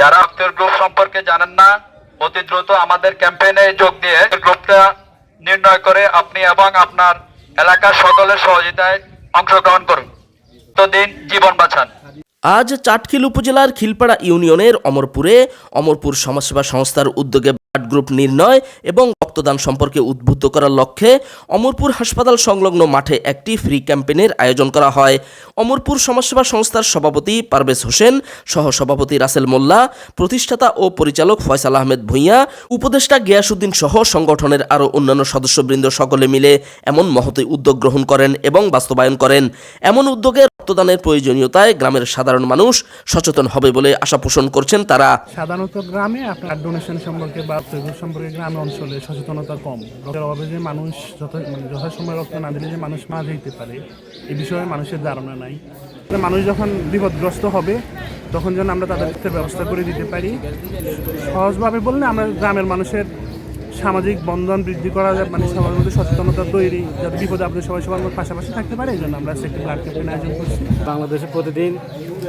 যারা আফতার গ্রুপ সম্পর্কে জানেন না, অতি দ্রুত আমাদের ক্যাম্পেইনে যোগ দিয়ে গ্রুপটা নির্ণয় করে আপনি এবং আপনার এলাকার সকলের সহযোগিতায় অংশগ্রহণ করুন। তো দিন জীবন বাঁচান। আজ চাটখিল উপজেলার খিলপাড়া ইউনিয়নের অমরপুরে অমরপুর সমাজসেবা সংস্থার উদ্যোগে ব্লাড গ্রুপ নির্ণয় এবং রক্তদান সম্পর্কে উদ্বুদ্ধ করার লক্ষ্যে অমরপুর হাসপাতাল সংলগ্ন মাঠে একটি ফ্রি ক্যাম্পেইনের আয়োজন করা হয়। অমরপুর সমাজসেবা সংস্থার সভাপতি পারভেজ হোসেন সহ সভাপতি রাসেল মোল্লা, প্রতিষ্ঠাতা ও পরিচালক ফয়সাল আহমেদ ভূঁইয়া, উপদেষ্টা গিয়াসুদ্দিন সহ সংগঠনের আরও অন্যান্য সদস্যবৃন্দ সকলে মিলে এমন মহতী উদ্যোগ গ্রহণ করেন এবং বাস্তবায়ন করেন। এমন উদ্যোগে রক্তদানের প্রয়োজনীয়তায় গ্রামের সাধারণ মানুষ সচেতন হবে বলে আশা পোষণ করছেন তারা। সাধারণত গ্রামে আপনার ডোনেশন সম্পর্কে বা প্রয়োজন সম্পর্কে গ্রামে অঞ্চলে সচেতনতা কম। রক্তের অভাবে যে মানুষ মানে যথাসময় রক্ত না দিলে যে মানুষ মারা যেতে পারে এই বিষয়ে মানুষের ধারণা নাই। মানুষ যখন বিপদগ্রস্ত হবে, তখন যেন আমরা তাদের ব্যবস্থা করে দিতে পারি। সহজভাবে বললে আমরা গ্রামের মানুষের সামাজিক বন্ধন বৃদ্ধি করা যায় মানে সবার মধ্যে সচেতনতা তৈরি, যাতে বিপদে আপনি সবাই সবার মধ্যে পাশাপাশি থাকতে পারে, এই জন্য আমরা একটি ব্লাড ক্যাম্পেইন আয়োজন করছি। বাংলাদেশে প্রতিদিন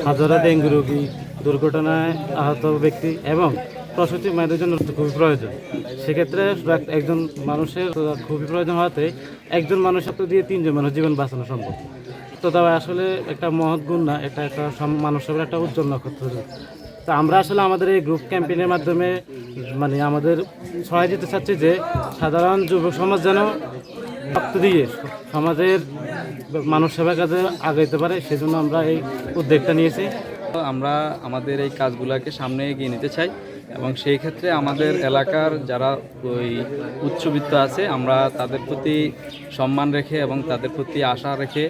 হাজারা ডেঙ্গু রোগী দুর্ঘটনায় আহত ব্যক্তি এবং প্রসূতি মায়েদের জন্য খুবই প্রয়োজন। সেক্ষেত্রে একজন মানুষের খুবই প্রয়োজন হওয়াতে একজন মানুষ তো দিয়ে তিনজন মানুষ জীবন বাঁচানো সম্ভব। তো তবে আসলে একটা মহৎ গুণ না, এটা একটা সেবার একটা উজ্জ্বল নক্ষত্র। তো আমরা আসলে আমাদের এই গ্রুপ ক্যাম্পেইনের মাধ্যমে মানে আমাদের সহায় দিতে চাচ্ছি যে সাধারণ যুবক সমাজ যেন রক্ত দিয়ে সমাজের মানুষ সেবা কাজে আগাইতে পারে, সেজন্য আমরা এই উদ্যোগটা নিয়েছি। আমরা আমাদের এই কাজগুলোকে সামনে এগিয়ে নিতে চাই। এবং সেই ক্ষেত্রে আমাদের এলাকার যারা ওই উচ্চবিত্ত আছে, আমরা তাদের প্রতি সম্মান রেখে এবং তাদের প্রতি আশা রেখে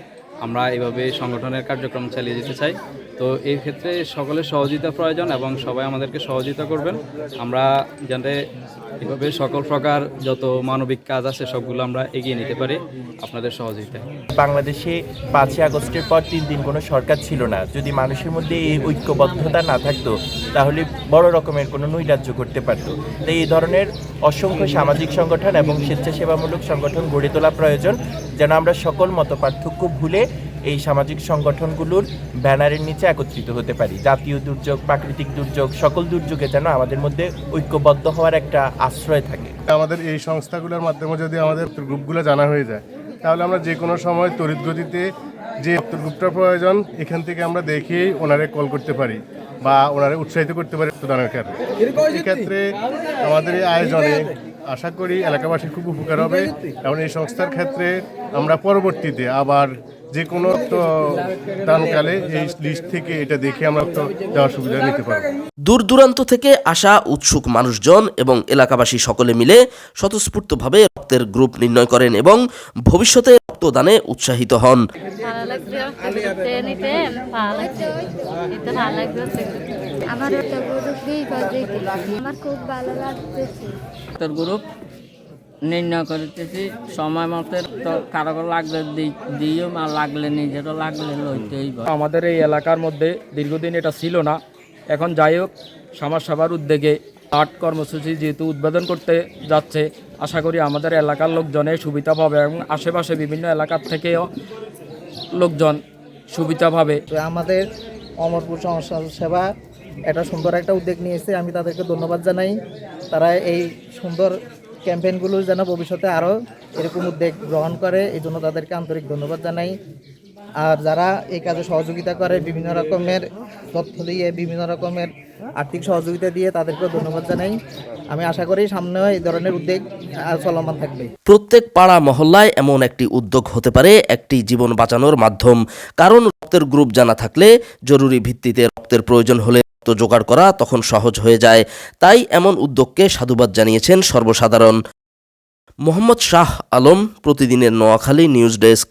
আমরা এভাবে সংগঠনের কার্যক্রম চালিয়ে যেতে চাই। তো এই ক্ষেত্রে সকলের সহযোগিতা প্রয়োজন এবং সবাই আমাদেরকে সহযোগিতা করবেন। আমরা যাতে এভাবে সকল প্রকার যত মানবিক কাজ আছে, সবগুলো আমরা এগিয়ে নিতে পারি আপনাদের সহযোগিতায়। বাংলাদেশে পাঁচই আগস্টের পর তিন দিন কোনো সরকার ছিল না। যদি মানুষের মধ্যে এই ঐক্যবদ্ধতা না থাকতো তাহলে বড় রকমের কোনো নৈরাজ্য করতে পারতো। তাই এই ধরনের অসংখ্য সামাজিক সংগঠন এবং স্বেচ্ছাসেবামূলক সংগঠন গড়ে তোলা প্রয়োজন। যেন আমরা সকল মত পার্থক্য ভুলে এই সামাজিক সংগঠনগুলোর ব্যানারের নিচে একত্রিত হতে পারি। জাতীয় দুর্যোগ, প্রাকৃতিক দুর্যোগ, সকল দুর্যোগে যেন আমাদের মধ্যে ঐক্যবদ্ধ হওয়ার একটা আশ্রয় থাকে। আমাদের এই সংস্থাগুলোর মাধ্যমে যদি আমাদের গ্রুপগুলো জানা হয়ে যায়, তাহলে আমরা যে কোনো সময় তড়িৎ গতিতে যে গ্রুপটা প্রয়োজন, এখান থেকে আমরা দেখেই ওনারে কল করতে পারি। বা ওনারা উৎসাহিত করতে পারে প্রদানের ক্ষেত্রে। এক্ষেত্রে আমাদের এই আয়োজনে আশা করি এলাকাবাসীর খুব উপকার হবে এবং এই সংস্থার ক্ষেত্রে আমরা পরবর্তীতে আবার যে কোনো দানকালে এই লিস্ট থেকে এটা দেখে আমরা তো দেওয়ার সুবিধা নিতে পারব। দূর দূরান্ত থেকে আসা উৎসুক মানুষজন এবং এলাকাবাসী সকলে মিলে স্বতঃস্ফূর্তভাবে রক্তের গ্রুপ নির্ণয় করেন এবং ভবিষ্যতে রক্তদানে উৎসাহিত হন। আমার একটা গরু দুই বাজেতে আমার খুব ভালো লাগতেছে। গ্রুপ নির্ণয় করতেছি। সময় মতো তো কারও কারও লাগলে দিও আর লাগলে নিজেরও লাগলে লইতেই বা আমাদের এই এলাকার মধ্যে দীর্ঘদিন এটা ছিল না। এখন যাই হোক সমাজসেবার উদ্যোগে আট কর্মসূচি যেহেতু উদ্বোধন করতে যাচ্ছে আশা করি আমাদের এলাকার লোকজনের সুবিধা পাবে এবং আশেপাশে বিভিন্ন এলাকার থেকেও লোকজন সুবিধা পাবে। তো আমাদের অমরপুর সমস্যা সেবা একটা সুন্দর একটা উদ্যোগ নিয়েছে। আমি তাদেরকে ধন্যবাদ জানাই। তারা এই সুন্দর ক্যাম্পেইনগুলো যেন ভবিষ্যতে আরও এরকম উদ্যোগ গ্রহণ করে, এই জন্য তাদেরকে আন্তরিক ধন্যবাদ জানাই। আর যারা এই কাজে সহযোগিতা করে, বিভিন্ন রকমের তথ্য দিয়ে, বিভিন্ন রকমের আর্থিক সহযোগিতা দিয়ে তাদেরকেও ধন্যবাদ জানাই। আমি আশা করি সামনেও এই ধরনের উদ্যোগ চলমান থাকবে। প্রত্যেক পাড়া মহল্লায় এমন একটি উদ্যোগ হতে পারে, একটি জীবন বাঁচানোর মাধ্যম। কারণ রক্তের গ্রুপ জানা থাকলে জরুরি ভিত্তিতে রক্তের প্রয়োজন হলে রক্ত জোগাড় করা তখন সহজ হয়ে যায়। তাই এমন উদ্যোগকে সাধুবাদ জানিয়েছেন সর্বসাধারণ। মোহাম্মদ শাহ আলম প্রতিদিনের নোয়াখালী নিউজ ডেস্ক।